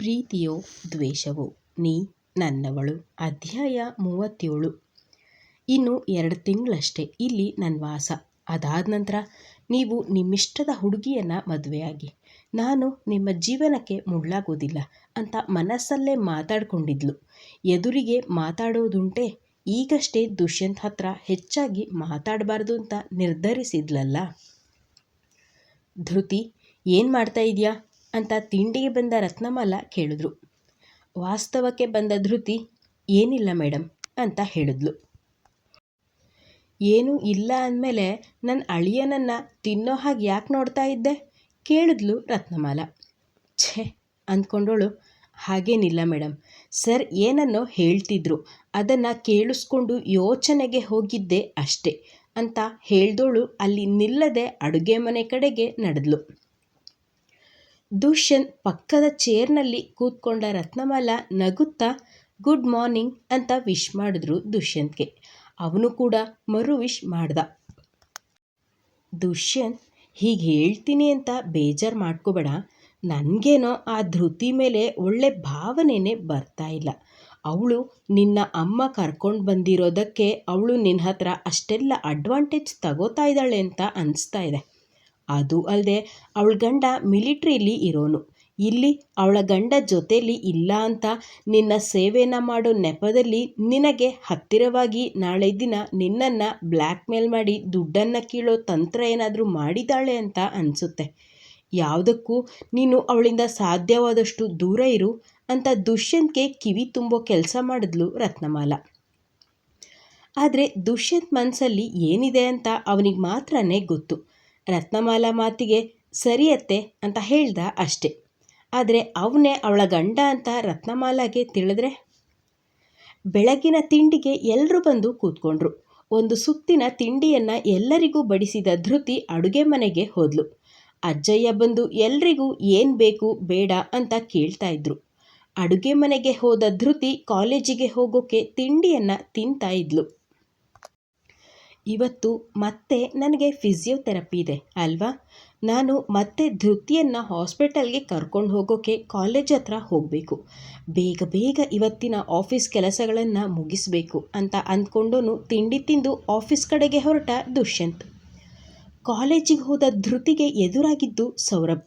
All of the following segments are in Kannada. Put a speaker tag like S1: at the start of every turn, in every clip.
S1: ಪ್ರೀತಿಯೋ ದ್ವೇಷವೋ, ನೀ ನನ್ನವಳು. ಅಧ್ಯಾಯ ಮೂವತ್ತೇಳು. ಇನ್ನು ಎರಡು ತಿಂಗಳಷ್ಟೇ ಇಲ್ಲಿ ನನ್ನ ವಾಸ. ಅದಾದ ನಂತರ ನೀವು ನಿಮ್ಮಿಷ್ಟದ ಹುಡುಗಿಯನ್ನು ಮದುವೆಯಾಗಿ. ನಾನು ನಿಮ್ಮ ಜೀವನಕ್ಕೆ ಮುಳ್ಳಾಗೋದಿಲ್ಲ ಅಂತ ಮನಸ್ಸಲ್ಲೇ ಮಾತಾಡ್ಕೊಂಡಿದ್ಲು. ಎದುರಿಗೆ ಮಾತಾಡೋದುಂಟೆ ಈಗಷ್ಟೇ ದುಷ್ಯಂತ್ ಹತ್ರ ಹೆಚ್ಚಾಗಿ ಮಾತಾಡಬಾರ್ದು ಅಂತ ನಿರ್ಧರಿಸಿದ್ಲಲ್ಲ. ಧೃತಿ, ಏನು ಮಾಡ್ತಾ ಇದೆಯಾ? ಅಂತ ತಿಂಡಿಗೆ ಬಂದ ರತ್ನಮಾಲ ಕೇಳಿದ್ರು. ವಾಸ್ತವಕ್ಕೆ ಬಂದ ಧೃತಿ, ಏನಿಲ್ಲ ಮೇಡಮ್ ಅಂತ ಹೇಳಿದ್ಲು. ಏನೂ ಇಲ್ಲ ಅಂದಮೇಲೆ ನನ್ನ ಅಳಿಯನನ್ನು ತಿನ್ನೋ ಹಾಗೆ ಯಾಕೆ ನೋಡ್ತಾ ಇದ್ದೆ? ಕೇಳಿದ್ಲು ರತ್ನಮಾಲ. ಛೇ, ಅಂದ್ಕೊಂಡೋಳು. ಹಾಗೇನಿಲ್ಲ ಮೇಡಮ್ ಸರ್ ಏನನ್ನೋ ಹೇಳ್ತಿದ್ರು. ಅದನ್ನು ಕೇಳಿಸ್ಕೊಂಡು ಯೋಚನೆಗೆ ಹೋಗಿದ್ದೆ ಅಷ್ಟೇ ಅಂತ ಹೇಳ್ದೋಳು. ಅಲ್ಲಿ ನಿಲ್ಲದೆ ಅಡುಗೆ ಮನೆ ಕಡೆಗೆ ನಡೆದ್ಲು. ದುಷ್ಯಂತ್ ಪಕ್ಕದ ಚೇರ್ನಲ್ಲಿ ಕೂತ್ಕೊಂಡ ರತ್ನಮಾಲ ನಗುತ್ತಾ, ಗುಡ್ ಮಾರ್ನಿಂಗ್ ಅಂತ ವಿಶ್ ಮಾಡಿದ್ರು ದುಷ್ಯಂತ್ಗೆ ಅವನು ಕೂಡ ಮರು ವಿಶ್ ಮಾಡ್ದ. ದುಷ್ಯಂತ್ ಹೀಗೆ ಹೇಳ್ತೀನಿ ಅಂತ ಬೇಜಾರು ಮಾಡ್ಕೋಬೇಡ. ನನಗೇನೋ ಆ ಧೃತಿ ಮೇಲೆ ಒಳ್ಳೆ ಭಾವನೆನೇ ಬರ್ತಾ ಇಲ್ಲ. ಅವಳು ನಿನ್ನ ಅಮ್ಮ ಕರ್ಕೊಂಡು ಬಂದಿರೋದಕ್ಕೆ ಅವಳು ನಿನ್ನ ಹತ್ರ ಅಷ್ಟೆಲ್ಲ ಅಡ್ವಾಂಟೇಜ್ ತಗೋತಾ ಇದ್ದಾಳೆ ಅಂತ ಅನಿಸ್ತಾ ಇದೆ. ಅದು ಅಲ್ಲದೆ ಅವಳ ಗಂಡ ಮಿಲಿಟ್ರಿಲಿ ಇರೋನು. ಇಲ್ಲಿ ಅವಳ ಗಂಡ ಜೊತೇಲಿ ಇಲ್ಲ ಅಂತ ನಿನ್ನ ಸೇವೆನ ಮಾಡೋ ನೆಪದಲ್ಲಿ ನಿನಗೆ ಹತ್ತಿರವಾಗಿ ನಾಳೆ ದಿನ ನಿನ್ನನ್ನು ಬ್ಲ್ಯಾಕ್ ಮೇಲ್ ಮಾಡಿ ದುಡ್ಡನ್ನು ಕೀಳೋ ತಂತ್ರ ಏನಾದರೂ ಮಾಡಿದ್ದಾಳೆ ಅಂತ ಅನಿಸುತ್ತೆ. ಯಾವುದಕ್ಕೂ ನೀನು ಅವಳಿಂದ ಸಾಧ್ಯವಾದಷ್ಟು ದೂರ ಇರು ಅಂತ ದುಷ್ಯಂತ್ಗೆ ಕಿವಿ ತುಂಬೋ ಕೆಲಸ ಮಾಡಿದ್ಲು ರತ್ನಮಾಲ. ಆದರೆ ದುಷ್ಯಂತ್ ಮನಸ್ಸಲ್ಲಿ ಏನಿದೆ ಅಂತ ಅವನಿಗೆ ಮಾತ್ರನೇ ಗೊತ್ತು. ರತ್ನಮಾಲ ಮಾತಿಗೆ ಸರಿಯತ್ತೆ ಅಂತ ಹೇಳ್ದ ಅಷ್ಟೆ. ಆದರೆ ಅವನೇ ಅವಳ ಗಂಡ ಅಂತ ರತ್ನಮಾಲಾಗೆ ತಿಳಿದ್ರೆ? ಬೆಳಗಿನ ತಿಂಡಿಗೆ ಎಲ್ಲರೂ ಬಂದು ಕೂತ್ಕೊಂಡ್ರು. ಒಂದು ಸುತ್ತಿನ ತಿಂಡಿಯನ್ನು ಎಲ್ಲರಿಗೂ ಬಡಿಸಿದ ಧೃತಿ ಅಡುಗೆ ಮನೆಗೆ ಹೋದ್ಲು. ಅಜ್ಜಯ್ಯ ಬಂದು ಎಲ್ರಿಗೂ ಏನು ಬೇಕು ಬೇಡ ಅಂತ ಕೇಳ್ತಾ ಇದ್ರು. ಅಡುಗೆ ಮನೆಗೆ ಹೋದ ಧೃತಿ ಕಾಲೇಜಿಗೆ ಹೋಗೋಕೆ ತಿಂಡಿಯನ್ನು ತಿಂತಾ ಇದ್ಲು. ಇವತ್ತು ಮತ್ತೆ ನನಗೆ ಫಿಸಿಯೋಥೆರಪಿ ಇದೆ, ಅಲ್ವಾ? ನಾನು ಮತ್ತೆ ಧೃತಿಯನ್ನು ಹಾಸ್ಪಿಟಲ್ಗೆ ಕರ್ಕೊಂಡು ಹೋಗೋಕ್ಕೆ ಕಾಲೇಜ್ ಹತ್ರ ಹೋಗಬೇಕು. ಬೇಗ ಬೇಗ ಇವತ್ತಿನ ಆಫೀಸ್ ಕೆಲಸಗಳನ್ನು ಮುಗಿಸಬೇಕು ಅಂತ ಅಂದ್ಕೊಂಡು ತಿಂಡಿ ತಿಂದು ಆಫೀಸ್ ಕಡೆಗೆ ಹೊರಟ ದುಷ್ಯಂತ್. ಕಾಲೇಜಿಗೆ ಹೋದ ಧೃತಿಗೆ ಎದುರಾಗಿದ್ದು ಸೌರಭ್.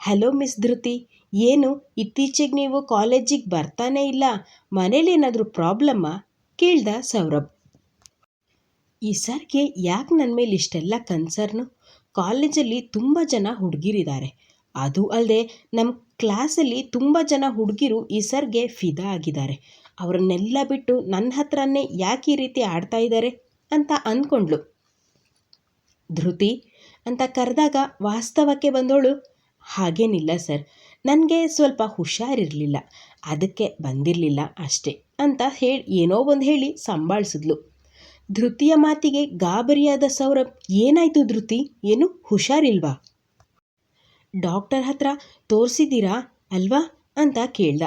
S1: ಹಲೋ ಮಿಸ್ ಧೃತಿ, ಏನು ಇತ್ತೀಚೆಗೆ ನೀವು ಕಾಲೇಜಿಗೆ ಬರ್ತಾನೇ ಇಲ್ಲ? ಮನೇಲೇನಾದರೂ ಪ್ರಾಬ್ಲಮ್ಮಾ? ಕೇಳ್ದ ಸೌರಭ್. ಈ ಸರ್ಗೆ ಯಾಕೆ ನನ್ನ ಮೇಲೆ ಇಷ್ಟೆಲ್ಲ ಕನ್ಸರ್ನು? ಕಾಲೇಜಲ್ಲಿ ತುಂಬ ಜನ ಹುಡುಗಿರಿದ್ದಾರೆ ಅದು ಅಲ್ಲದೆ ನಮ್ಮ ಕ್ಲಾಸಲ್ಲಿ ತುಂಬ ಜನ ಹುಡುಗಿರು ಈ ಸರ್ಗೆ ಫಿದಾ ಆಗಿದ್ದಾರೆ. ಅವರನ್ನೆಲ್ಲ ಬಿಟ್ಟು ನನ್ನ ಹತ್ರನೇ ಯಾಕೆ ಈ ರೀತಿ ಆಡ್ತಾ ಇದ್ದಾರೆ ಅಂತ ಅಂದ್ಕೊಂಡ್ಳು. ಧೃತಿ, ಅಂತ ಕರೆದಾಗ ವಾಸ್ತವಕ್ಕೆ ಬಂದೋಳು. ಹಾಗೇನಿಲ್ಲ ಸರ್. ನನಗೆ ಸ್ವಲ್ಪ ಹುಷಾರಿರಲಿಲ್ಲ. ಅದಕ್ಕೆ ಬಂದಿರಲಿಲ್ಲ ಅಷ್ಟೇ ಅಂತ ಹೇಳಿ, ಏನೋ ಒಂದು ಹೇಳಿ ಸಂಭಾಳಿಸಿದ್ಲು. ಧೃತಿಯ ಮಾತಿಗೆ ಗಾಬರಿಯಾದ ಸೌರಭ್, ಏನಾಯಿತು ಧೃತಿ? ಏನು? ಹುಷಾರಿಲ್ವಾ? ಡಾಕ್ಟರ್ ಹತ್ರ ತೋರಿಸಿದ್ದೀರಾ ಅಲ್ವಾ ಅಂತ ಕೇಳ್ದ.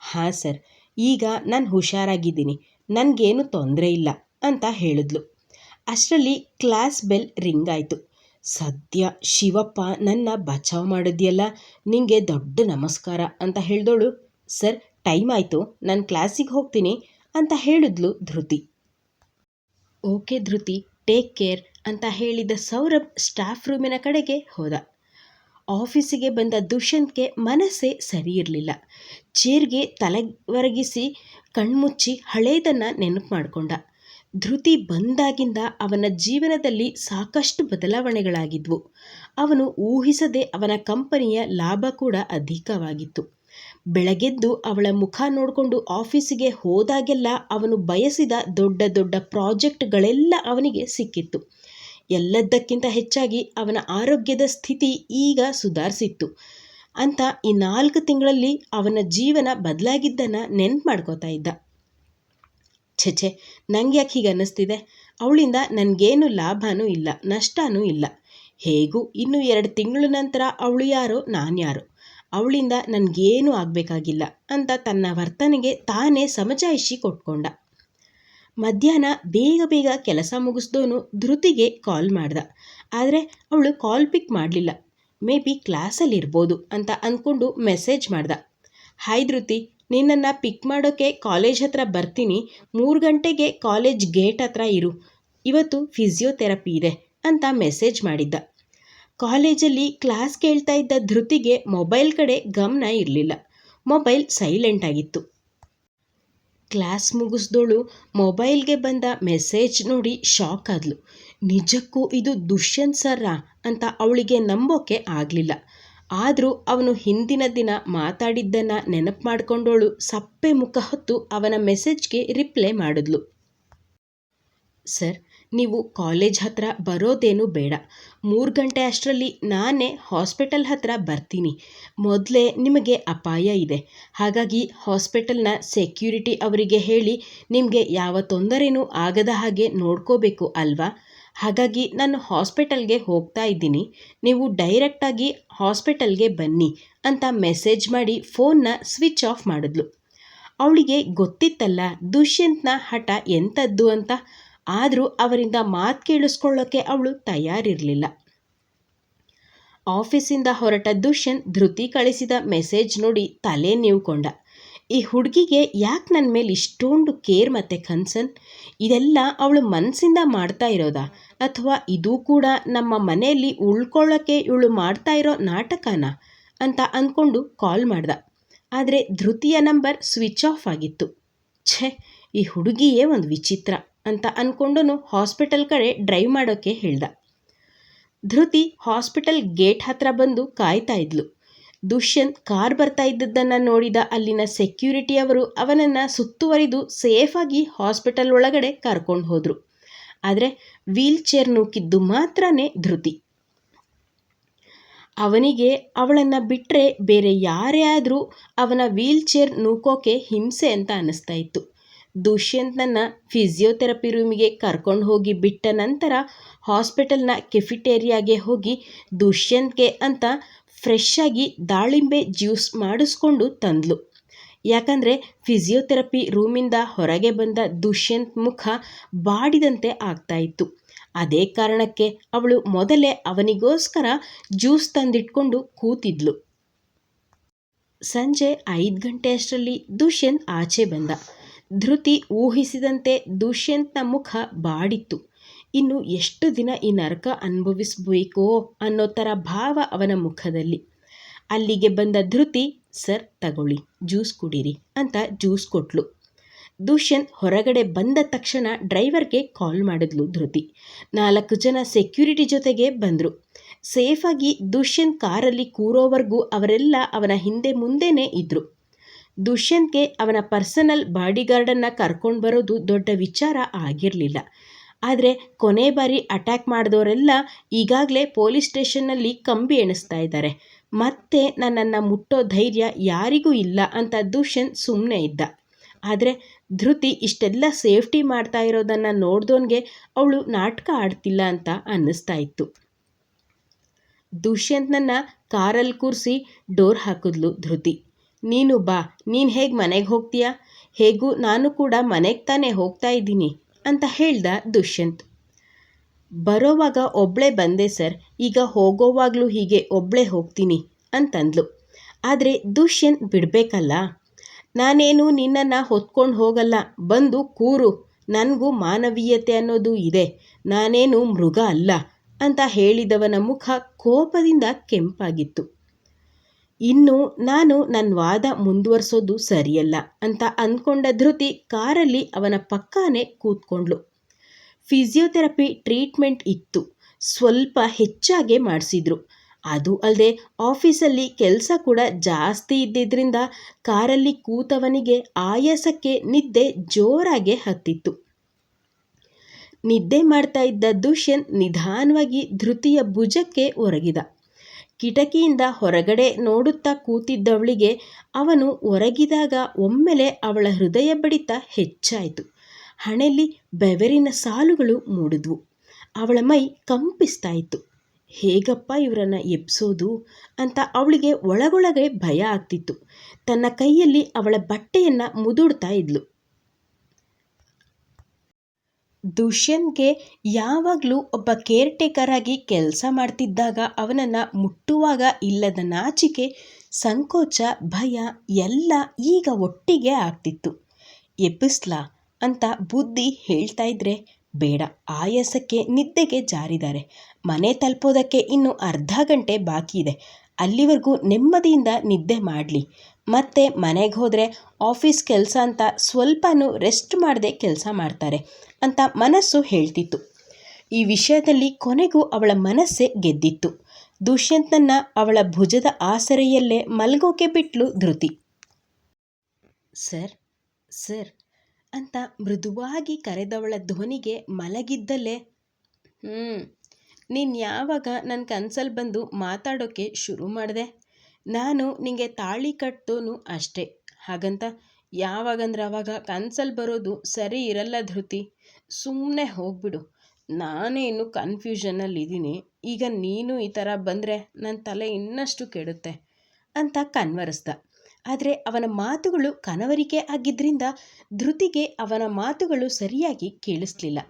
S1: ಹಾಂ ಸರ್, ಈಗ ನಾನು ಹುಷಾರಾಗಿದ್ದೀನಿ, ನನಗೇನು ತೊಂದರೆ ಇಲ್ಲ ಅಂತ ಹೇಳಿದ್ಲು. ಅಷ್ಟರಲ್ಲಿ ಕ್ಲಾಸ್ ಬೆಲ್ ರಿಂಗ್ ಆಯಿತು. ಸದ್ಯ ಶಿವಪ್ಪ ನನ್ನ ಬಚಾವ್ ಮಾಡಿದ್ಯಲ್ಲ ನಿಮಗೆ ದೊಡ್ಡ ನಮಸ್ಕಾರ ಅಂತ ಹೇಳಿದವಳು ಸರ್, ಟೈಮ್ ಆಯಿತು, ನಾನು ಕ್ಲಾಸಿಗೆ ಹೋಗ್ತೀನಿ ಅಂತ ಹೇಳಿದ್ಲು Dhriti. Okay Dhriti take care ಅಂತ ಹೇಳಿದ ಸೌರಭ್ ಸ್ಟಾಫ್ ರೂಮಿನ ಕಡೆಗೆ ಹೋದ. ಆಫೀಸಿಗೆ ಬಂದ ದುಷ್ಯಂತ್ಗೆ ಮನಸ್ಸೇ ಸರಿ ಇರಲಿಲ್ಲ. ಚೇರ್ಗೆ ತಲೆವರಗಿಸಿ ಕಣ್ಮುಚ್ಚಿ ಹಳೇದನ್ನು ನೆನಪು ಮಾಡಿಕೊಂಡ. ಧೃತಿ ಬಂದಾಗಿಂದ ಅವನ ಜೀವನದಲ್ಲಿ ಸಾಕಷ್ಟು ಬದಲಾವಣೆಗಳಾಗಿದ್ವು. ಅವನು ಊಹಿಸದೆ ಅವನ ಕಂಪನಿಯ ಲಾಭ ಕೂಡ ಅಧಿಕವಾಗಿತ್ತು. ಬೆಳಗೆದ್ದು ಅವಳ ಮುಖ ನೋಡಿಕೊಂಡು ಆಫೀಸಿಗೆ ಹೋದಾಗೆಲ್ಲ ಅವನು ಬಯಸಿದ ದೊಡ್ಡ ದೊಡ್ಡ ಪ್ರಾಜೆಕ್ಟ್ಗಳೆಲ್ಲ ಅವನಿಗೆ ಸಿಕ್ಕಿತ್ತು. ಎಲ್ಲದಕ್ಕಿಂತ ಹೆಚ್ಚಾಗಿ ಅವನ ಆರೋಗ್ಯದ ಸ್ಥಿತಿ ಈಗ ಸುಧಾರಿಸಿತ್ತು. ಅಂತ ಈ ನಾಲ್ಕು ತಿಂಗಳಲ್ಲಿ ಅವನ ಜೀವನ ಬದಲಾಗಿದ್ದನ್ನು ನೆನ್ಪು ಮಾಡ್ಕೋತಾ ಇದ್ದ. ಛೆಛೆ ನಂಗೆ ಯಾಕೆ ಹೀಗೆ ಅನ್ನಿಸ್ತಿದೆ? ಅವಳಿಂದ ನನಗೇನು ಲಾಭನೂ ಇಲ್ಲ, ನಷ್ಟನೂ ಇಲ್ಲ. ಹೇಗೂ ಇನ್ನು ಎರಡು ತಿಂಗಳ ನಂತರ ಅವಳು ಯಾರೋ ನಾನು ಯಾರೋ ಅವಳಿಂದ ನನಗೇನೂ ಆಗಬೇಕಾಗಿಲ್ಲ ಅಂತ ತನ್ನ ವರ್ತನೆಗೆ ತಾನೇ ಸಮಜಾಯಿಷಿ ಕೊಟ್ಕೊಂಡ. ಮಧ್ಯಾಹ್ನ ಬೇಗ ಬೇಗ ಕೆಲಸ ಮುಗಿಸ್ದೋನು ಧೃತಿಗೆ ಕಾಲ್ ಮಾಡ್ದ. ಆದರೆ ಅವಳು ಕಾಲ್ ಪಿಕ್ ಮಾಡಲಿಲ್ಲ. ಮೇ ಬಿ ಕ್ಲಾಸಲ್ಲಿರ್ಬೋದು ಅಂತ ಅಂದ್ಕೊಂಡು ಮೆಸೇಜ್ ಮಾಡ್ದ. ಹಾಯ್ ಧೃತಿ, ನಿನ್ನನ್ನು ಪಿಕ್ ಮಾಡೋಕ್ಕೆ ಕಾಲೇಜ್ ಹತ್ರ ಬರ್ತೀನಿ. ಮೂರು ಗಂಟೆಗೆ ಕಾಲೇಜ್ ಗೇಟ್ ಹತ್ರ ಇರು. ಇವತ್ತು ಫಿಸಿಯೋಥೆರಪಿ ಇದೆ ಅಂತ ಮೆಸೇಜ್ ಮಾಡಿದ್ದ. ಕಾಲೇಜಲ್ಲಿ ಕ್ಲಾಸ್ ಕೇಳ್ತಾ ಇದ್ದ ಧೃತಿಗೆ ಮೊಬೈಲ್ ಕಡೆ ಗಮನ ಇರಲಿಲ್ಲ. ಮೊಬೈಲ್ ಸೈಲೆಂಟ್ ಆಗಿತ್ತು. ಕ್ಲಾಸ್ ಮುಗಿಸ್ದೋಳು ಮೊಬೈಲ್ಗೆ ಬಂದ ಮೆಸೇಜ್ ನೋಡಿ ಶಾಕ್ ಆದ್ಲು. ನಿಜಕ್ಕೂ ಇದು ದುಷ್ಯಂತ್ ಸರ್ರಾ ಅಂತ ಅವಳಿಗೆ ನಂಬೋಕೆ ಆಗಲಿಲ್ಲ. ಆದರೂ ಅವನು ಹಿಂದಿನ ದಿನ ಮಾತಾಡಿದ್ದನ್ನು ನೆನಪು ಮಾಡಿಕೊಂಡೋಳು ಸಪ್ಪೆ ಮುಖ ಹೊತ್ತು ಅವನ ಮೆಸೇಜ್ಗೆ ರಿಪ್ಲೈ ಮಾಡಿದ್ಲು. ಸರ್ ನೀವು ಕಾಲೇಜ್ ಹತ್ರ ಬರೋದೇನು ಬೇಡ. ಮೂರು ಗಂಟೆ ಅಷ್ಟರಲ್ಲಿ ನಾನೇ ಹಾಸ್ಪಿಟಲ್ ಹತ್ರ ಬರ್ತೀನಿ. ಮೊದಲೇ ನಿಮಗೆ ಅಪಾಯ ಇದೆ. ಹಾಗಾಗಿ ಹಾಸ್ಪಿಟಲ್ನ ಸೆಕ್ಯೂರಿಟಿ ಅವರಿಗೆ ಹೇಳಿ ನಿಮಗೆ ಯಾವ ತೊಂದರೆನೂ ಆಗದ ಹಾಗೆ ನೋಡ್ಕೋಬೇಕು ಅಲ್ವಾ? ಹಾಗಾಗಿ ನಾನು ಹಾಸ್ಪಿಟಲ್ಗೆ ಹೋಗ್ತಾ ಇದ್ದೀನಿ. ನೀವು ಡೈರೆಕ್ಟಾಗಿ ಹಾಸ್ಪಿಟಲ್ಗೆ ಬನ್ನಿ ಅಂತ ಮೆಸೇಜ್ ಮಾಡಿ ಫೋನ್ನ ಸ್ವಿಚ್ ಆಫ್ ಮಾಡಿದ್ಲು. ಅವಳಿಗೆ ಗೊತ್ತಿತ್ತಲ್ಲ, ದುಷ್ಯಂತ್ನ ಹಠ ಎಂಥದ್ದು ಅಂತ? ಆದರೂ ಅವರಿಂದ ಮಾತು ಕೇಳಿಸ್ಕೊಳ್ಳೋಕ್ಕೆ ಅವಳು ತಯಾರಿರಲಿಲ್ಲ. ಆಫೀಸಿಂದ ಹೊರಟ ದುಷ್ಯಂತ್ ಧೃತಿ ಕಳಿಸಿದ ಮೆಸೇಜ್ ನೋಡಿ ತಲೆ ನೀವುಕೊಂಡ. ಈ ಹುಡುಗಿಗೆ ಯಾಕೆ ನನ್ನ ಮೇಲೆ ಇಷ್ಟೊಂದು ಕೇರ್ ಮತ್ತು ಕನ್ಸನ್? ಇದೆಲ್ಲ ಅವಳು ಮನಸ್ಸಿಂದ ಮಾಡ್ತಾ ಇರೋದಾ? ಅಥವಾ ಇದೂ ಕೂಡ ನಮ್ಮ ಮನೆಯಲ್ಲಿ ಉಳ್ಕೊಳ್ಳೋಕ್ಕೆ ಇವಳು ಮಾಡ್ತಾ ಇರೋ ನಾಟಕನ? ಅಂತ ಅಂದ್ಕೊಂಡು ಕಾಲ್ ಮಾಡ್ದ. ಆದರೆ ಧೃತಿಯ ನಂಬರ್ ಸ್ವಿಚ್ ಆಫ್ ಆಗಿತ್ತು. ಛೆ, ಈ ಹುಡುಗಿಯೇ ಒಂದು ವಿಚಿತ್ರ. ಅಂತ ಅಂದ್ಕೊಂಡು ಹಾಸ್ಪಿಟಲ್ ಕಡೆ ಡ್ರೈವ್ ಮಾಡೋಕ್ಕೆ ಹೇಳ್ದ. ಧೃತಿ ಹಾಸ್ಪಿಟಲ್ ಗೇಟ್ ಹತ್ರ ಬಂದು ಕಾಯ್ತಾ ಇದ್ಲು. ದುಷ್ಯಂತ್ ಕಾರ್ ಬರ್ತಾ ಇದ್ದದ್ದನ್ನು ನೋಡಿದ ಅಲ್ಲಿನ ಸೆಕ್ಯೂರಿಟಿಯವರು ಅವನನ್ನು ಸುತ್ತುವರಿದು ಸೇಫಾಗಿ ಹಾಸ್ಪಿಟಲ್ ಒಳಗಡೆ ಕರ್ಕೊಂಡು ಹೋದರು. ಆದರೆ ವೀಲ್ ಚೇರ್ ನೂಕಿದ್ದು ಮಾತ್ರನೇ ಧೃತಿ. ಅವನಿಗೆ ಅವಳನ್ನು ಬಿಟ್ಟರೆ ಬೇರೆ ಯಾರೇ ಆದರೂ ಅವನ ವೀಲ್ ಚೇರ್ ನೂಕೋಕೆ ಹಿಂಸೆ ಅಂತ ಅನ್ನಿಸ್ತಾ ಇತ್ತು. ದುಷ್ಯಂತ್ನನ್ನು ಫಿಸಿಯೋಥೆರಪಿ ರೂಮಿಗೆ ಕರ್ಕೊಂಡು ಹೋಗಿ ಬಿಟ್ಟ ನಂತರ ಹಾಸ್ಪಿಟಲ್ನ ಕೆಫಿಟೇರಿಯಾಗೆ ಹೋಗಿ ದುಷ್ಯಂತ್ಗೆ ಅಂತ ಫ್ರೆಶ್ ಆಗಿ ದಾಳಿಂಬೆ ಜ್ಯೂಸ್ ಮಾಡಿಸ್ಕೊಂಡು ತಂದ್ಲು. ಯಾಕಂದರೆ ಫಿಸಿಯೋಥೆರಪಿ ರೂಮಿಂದ ಹೊರಗೆ ಬಂದ ದುಷ್ಯಂತ್ ಮುಖ ಬಾಡಿದಂತೆ ಆಗ್ತಾ ಇತ್ತು. ಅದೇ ಕಾರಣಕ್ಕೆ ಅವಳು ಮೊದಲೇ ಅವನಿಗೋಸ್ಕರ ಜ್ಯೂಸ್ ತಂದಿಟ್ಕೊಂಡು ಕೂತಿದ್ಲು. ಸಂಜೆ ಐದು ಗಂಟೆಯಷ್ಟರಲ್ಲಿ ದುಷ್ಯಂತ್ ಆಚೆ ಬಂದ. ಧೃತಿ ಊಹಿಸಿದಂತೆ ದುಷ್ಯಂತನ ಮುಖ ಬಾಡಿತ್ತು. ಇನ್ನು ಎಷ್ಟು ದಿನ ಈ ನರಕ ಅನುಭವಿಸಬೇಕೋ ಅನ್ನೋ ಥರ ಭಾವ ಅವನ ಮುಖದಲ್ಲಿ. ಅಲ್ಲಿಗೆ ಬಂದ ಧೃತಿ, ಸರ್, ತಗೊಳ್ಳಿ, ಜ್ಯೂಸ್ ಕುಡೀರಿ ಅಂತ ಜ್ಯೂಸ್ ಕೊಟ್ಲು. ದುಷ್ಯಂತ್ ಹೊರಗಡೆ ಬಂದ ತಕ್ಷಣ ಡ್ರೈವರ್ಗೆ ಕಾಲ್ ಮಾಡಿದ್ಲು ಧೃತಿ. ನಾಲ್ಕು ಜನ ಸೆಕ್ಯೂರಿಟಿ ಜೊತೆಗೆ ಬಂದರು. ಸೇಫಾಗಿ ದುಷ್ಯಂತ್ ಕಾರಲ್ಲಿ ಕೂರೋವರೆಗೂ ಅವರೆಲ್ಲ ಅವನ ಹಿಂದೆ ಮುಂದೆನೇ ಇದ್ದರು ದುಷ್ಯಂತ್ಗೆ ಅವನ ಪರ್ಸನಲ್ ಬಾಡಿಗಾರ್ಡನ್ನು ಕರ್ಕೊಂಡು ಬರೋದು ದೊಡ್ಡ ವಿಚಾರ ಆಗಿರಲಿಲ್ಲ. ಆದರೆ ಕೊನೆ ಬಾರಿ ಅಟ್ಯಾಕ್ ಮಾಡಿದವರೆಲ್ಲ ಈಗಾಗಲೇ ಪೊಲೀಸ್ ಸ್ಟೇಷನ್ನಲ್ಲಿ ಕಂಬಿ ಎಣಿಸ್ತಾ ಇದ್ದಾರೆ. ಮತ್ತೆ ನನ್ನನ್ನು ಮುಟ್ಟೋ ಧೈರ್ಯ ಯಾರಿಗೂ ಇಲ್ಲ ಅಂತ ದುಷ್ಯಂತ್ ಸುಮ್ಮನೆ ಇದ್ದ. ಆದರೆ ಧೃತಿ ಇಷ್ಟೆಲ್ಲ ಸೇಫ್ಟಿ ಮಾಡ್ತಾ ಇರೋದನ್ನು ನೋಡ್ದೋನ್ಗೆ ಅವಳು ನಾಟಕ ಆಡ್ತಿಲ್ಲ ಅಂತ ಅನ್ನಿಸ್ತಾ ಇತ್ತು. ದುಷ್ಯಂತ್ನನ್ನು ಕಾರಲ್ಲಿ ಕೂರಿಸಿ ಡೋರ್ ಹಾಕಿದ್ಲು ಧೃತಿ. ನೀನು ಬಾ, ನೀನು ಹೇಗೆ ಮನೆಗೆ ಹೋಗ್ತೀಯಾ? ಹೇಗೂ ನಾನು ಕೂಡ ಮನೆಗೆ ತಾನೇ ಹೋಗ್ತಾ ಇದ್ದೀನಿ ಅಂತ ಹೇಳ್ದ ದುಷ್ಯಂತ್. ಬರೋವಾಗ ಒಬ್ಬಳೇ ಬಂದೆ ಸರ್, ಈಗ ಹೋಗೋವಾಗಲೂ ಹೀಗೆ ಒಬ್ಬಳೇ ಹೋಗ್ತೀನಿ ಅಂತಂದ್ಲು. ಆದರೆ ದುಷ್ಯಂತ್ ಬಿಡಬೇಕಲ್ಲ. ನಾನೇನು ನಿನ್ನನ್ನು ಹೊತ್ಕೊಂಡು ಹೋಗಲ್ಲ, ಬಂದು ಕೂರು. ನನಗೂ ಮಾನವೀಯತೆ ಅನ್ನೋದು ಇದೆ, ನಾನೇನು ಮೃಗ ಅಲ್ಲ ಅಂತ ಹೇಳಿದವನ ಮುಖ ಕೋಪದಿಂದ ಕೆಂಪಾಗಿತ್ತು. ಇನ್ನು ನಾನು ನನ್ನ ವಾದ ಮುಂದುವರಿಸೋದು ಸರಿಯಲ್ಲ ಅಂತ ಅಂದ್ಕೊಂಡ ಧೃತಿ ಕಾರಲ್ಲಿ ಅವನ ಪಕ್ಕಾನೇ ಕೂತ್ಕೊಂಡ್ಳು. ಫಿಸಿಯೋಥೆರಪಿ ಟ್ರೀಟ್ಮೆಂಟ್ ಇತ್ತು. ಸ್ವಲ್ಪ ಹೆಚ್ಚಾಗೆ ಮಾಡಿಸಿದ್ರು. ಅದು ಅಲ್ಲದೆ ಆಫೀಸಲ್ಲಿ ಕೆಲಸ ಕೂಡ ಜಾಸ್ತಿ ಇದ್ದಿದ್ದರಿಂದ ಕಾರಲ್ಲಿ ಕೂತವನಿಗೆ ಆಯಾಸಕ್ಕೆ ನಿದ್ದೆ ಜೋರಾಗೆ ಹತ್ತಿತ್ತು. ನಿದ್ದೆ ಮಾಡ್ತಾ ಇದ್ದ ದುಷ್ಯಂತ್ ನಿಧಾನವಾಗಿ ಧೃತಿಯ ಭುಜಕ್ಕೆ ಒರಗಿದ. ಕಿಟಕಿಯಿಂದ ಹೊರಗಡೆ ನೋಡುತ್ತಾ ಕೂತಿದ್ದವಳಿಗೆ ಅವನು ಒರಗಿದಾಗ ಒಮ್ಮೆಲೆ ಅವಳ ಹೃದಯ ಬಡಿತ ಹೆಚ್ಚಾಯಿತು. ಹಣೆಯಲ್ಲಿ ಬೆವರಿನ ಸಾಲುಗಳು ಮೂಡಿದ್ವು. ಅವಳ ಮೈ ಕಂಪಿಸ್ತಾ ಇತ್ತು. ಹೇಗಪ್ಪ ಇವರನ್ನು ಎಬ್ಸೋದು ಅಂತ ಅವಳಿಗೆ ಒಳಗೊಳಗೆ ಭಯ ಆಗ್ತಿತ್ತು. ತನ್ನ ಕೈಯಲ್ಲಿ ಅವಳ ಬಟ್ಟೆಯನ್ನು ಮುದುಡ್ತಾ ಇದ್ಲು. ದುಷ್ಯಂತ್ಗೆ ಯಾವಾಗಲೂ ಒಬ್ಬ ಕೇರ್ ಟೇಕರ್ ಆಗಿ ಕೆಲಸ ಮಾಡ್ತಿದ್ದಾಗ ಅವನನ್ನು ಮುಟ್ಟುವಾಗ ಇಲ್ಲದ ನಾಚಿಕೆ, ಸಂಕೋಚ, ಭಯ ಎಲ್ಲ ಈಗ ಒಟ್ಟಿಗೆ ಆಗ್ತಿತ್ತು. ಎಬ್ಬಿಸ್ಲಾ ಅಂತ ಬುದ್ಧಿ ಹೇಳ್ತಾ ಇದ್ರೆ ಬೇಡ, ಆಯಾಸಕ್ಕೆ ನಿದ್ದೆಗೆ ಜಾರಿದ್ದಾರೆ. ಮನೆ ತಲುಪೋದಕ್ಕೆ ಇನ್ನು ಅರ್ಧ ಗಂಟೆ ಬಾಕಿ ಇದೆ ಅಲ್ಲಿವರೆಗೂ ನೆಮ್ಮದಿಯಿಂದ ನಿದ್ದೆ ಮಾಡಲಿ. ಮತ್ತೆ ಮನೆಗೆ ಹೋದರೆ ಆಫೀಸ್ ಕೆಲಸ ಅಂತ ಸ್ವಲ್ಪನೂ ರೆಸ್ಟ್ ಮಾಡದೆ ಕೆಲಸ ಮಾಡ್ತಾರೆ ಅಂತ ಮನಸ್ಸು ಹೇಳ್ತಿತ್ತು. ಈ ವಿಷಯದಲ್ಲಿ ಕೊನೆಗೂ ಅವಳ ಮನಸ್ಸೇ ಗೆದ್ದಿತ್ತು. ದುಷ್ಯಂತನನ್ನ ಅವಳ ಭುಜದ ಆಸರೆಯಲ್ಲೇ ಮಲ್ಗೋಕೆ ಬಿಟ್ಲು ಧೃತಿ. ಸರ್ ಸರ್, ಅಂತ ಮೃದುವಾಗಿ ಕರೆದವಳ ಧ್ವನಿಗೆ ಮಲಗಿದ್ದಲ್ಲೇ ಹ್ಞೂ ನೀನು ಯಾವಾಗ ನನ್ನ ಕನಸಲ್ಲಿ ಬಂದು ಮಾತಾಡೋಕ್ಕೆ ಶುರು ಮಾಡಿದೆ? ನಾನು ನಿಂಗೆ ತಾಳಿ ಕಟ್ಟೋನು ಅಷ್ಟೇ. ಹಾಗಂತ ಯಾವಾಗಂದ್ರೆ ಆವಾಗ ಕನ್ಸಲ್ಲಿ ಬರೋದು ಸರಿ ಇರಲ್ಲ ಧೃತಿ ಸುಮ್ಮನೆ ಹೋಗ್ಬಿಡು. ನಾನೇ ಇನ್ನು ಕನ್ಫ್ಯೂಷನಲ್ಲಿದ್ದೀನಿ ಈಗ ನೀನು ಈ ಥರ ಬಂದರೆ ನನ್ನ ತಲೆ ಇನ್ನಷ್ಟು ಕೆಡುತ್ತೆ ಅಂತ ಕನ್ವರಿಸ್ದ ಆದರೆ ಅವನ ಮಾತುಗಳು ಕನವರಿಕೆ ಆಗಿದ್ದರಿಂದ ಧೃತಿಗೆ ಅವನ ಮಾತುಗಳು ಸರಿಯಾಗಿ ಕೇಳಿಸ್ಲಿಲ್ಲ.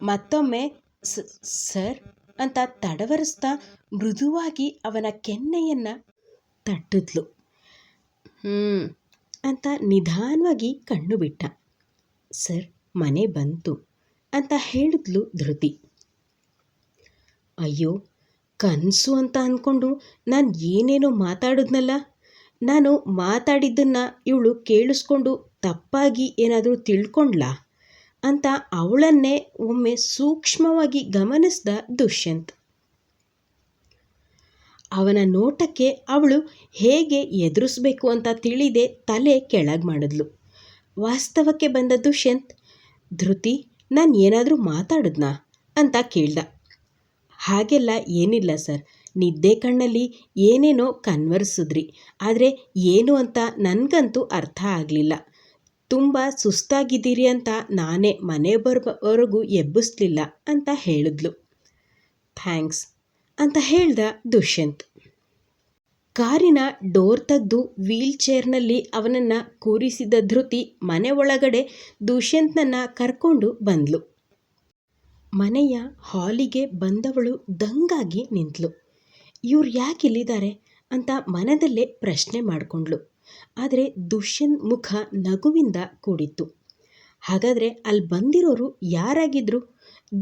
S1: ಮತ್ತೊಮ್ಮೆ ಸರ್ ಅಂತ ತಡವರಿಸ್ತಾ ಮೃದುವಾಗಿ ಅವನ ಕೆನ್ನೆಯನ್ನು ತಟ್ಟಿದ್ಲು. ಹ್ಞೂ ಅಂತ ನಿಧಾನವಾಗಿ ಕಣ್ಣು ಬಿಟ್ಟ. ಸರ್, ಮನೆ ಬಂತು ಅಂತ ಹೇಳಿದ್ಲು ಧೃತಿ. ಅಯ್ಯೋ, ಕನಸು ಅಂತ ಅಂದ್ಕೊಂಡು ನಾನು ಏನೇನೋ ಮಾತಾಡಿದ್ನಲ್ಲ? ನಾನು ಮಾತಾಡಿದ್ದನ್ನು ಇವಳು ಕೇಳಿಸ್ಕೊಂಡು ತಪ್ಪಾಗಿ ಏನಾದರೂ ತಿಳ್ಕೊಂಡ್ಲಾ ಅಂತ ಅವಳನ್ನೇ ಒಮ್ಮೆ ಸೂಕ್ಷ್ಮವಾಗಿ ಗಮನಿಸ್ದ ದುಷ್ಯಂತ್. ಅವನ ನೋಟಕ್ಕೆ ಅವಳು ಹೇಗೆ ಎದುರಿಸ್ಬೇಕು ಅಂತ ತಿಳಿದೆ ತಲೆ ಕೆಳಗೆ ಮಾಡಿದ್ಲು. ವಾಸ್ತವಕ್ಕೆ ಬಂದ ದುಷ್ಯಂತ್ ಧೃತಿ, ನಾನು ಏನಾದರೂ ಮಾತಾಡಿದ್ನ? ಅಂತ ಕೇಳ್ದ. ಹಾಗೆಲ್ಲ ಏನಿಲ್ಲ ಸರ್. ನಿದ್ದೆ ಕಣ್ಣಲ್ಲಿ ಏನೇನೋ ಕನ್ವರ್ಸಿದ್ರಿ. ಆದರೆ ಏನು ಅಂತ ನನಗಂತೂ ಅರ್ಥ ಆಗಲಿಲ್ಲ. ತುಂಬ ಸುಸ್ತಾಗಿದ್ದೀರಿ ಅಂತ ನಾನೇ ಮನೆ ಬರೋವರೆಗೂ ಎಬ್ಬಿಸ್ಲಿಲ್ಲ ಅಂತ ಹೇಳಿದ್ಲು. ಥ್ಯಾಂಕ್ಸ್. ಅಂತ ಹೇಳ್ದ ದುಷ್ಯಂತ್. ಕಾರಿನ ಡೋರ್ ತೆಗೆದು ವೀಲ್ ಚೇರ್ನಲ್ಲಿ ಅವನನ್ನು ಕೂರಿಸಿದ ಧೃತಿ ಮನೆ ಒಳಗಡೆ ದುಷ್ಯಂತ್ನನ್ನು ಕರ್ಕೊಂಡು ಬಂದ್ಲು. ಮನೆಯ ಹಾಲಿಗೆ ಬಂದವಳು ದಂಗಾಗಿ ನಿಂತಳು ಇವ್ರು ಯಾಕೆ ಇಲ್ಲಿದ್ದಾರೆ ಅಂತ ಮನದಲ್ಲೇ ಪ್ರಶ್ನೆ ಮಾಡಿಕೊಂಡ್ಳು ಆದರೆ ದುಷ್ಯಂತ್ ಮುಖ ನಗುವಿಂದ ಕೂಡಿತ್ತು. ಹಾಗಾದರೆ ಅಲ್ಲಿ ಬಂದಿರೋರು ಯಾರಾಗಿದ್ರು?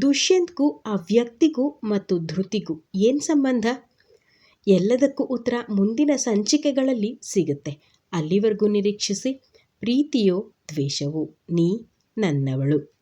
S1: ದುಷ್ಯಂತ್ಗೂ, ಆ ವ್ಯಕ್ತಿಗೂ ಮತ್ತು ಧೃತಿಗೂ ಏನು ಸಂಬಂಧ? ಎಲ್ಲದಕ್ಕೂ ಉತ್ತರ ಮುಂದಿನ ಸಂಚಿಕೆಗಳಲ್ಲಿ ಸಿಗುತ್ತೆ. ಅಲ್ಲಿವರೆಗೂ ನಿರೀಕ್ಷಿಸಿ, ಪ್ರೀತಿಯೋ ದ್ವೇಷವೋ, ನೀ ನನ್ನವಳು.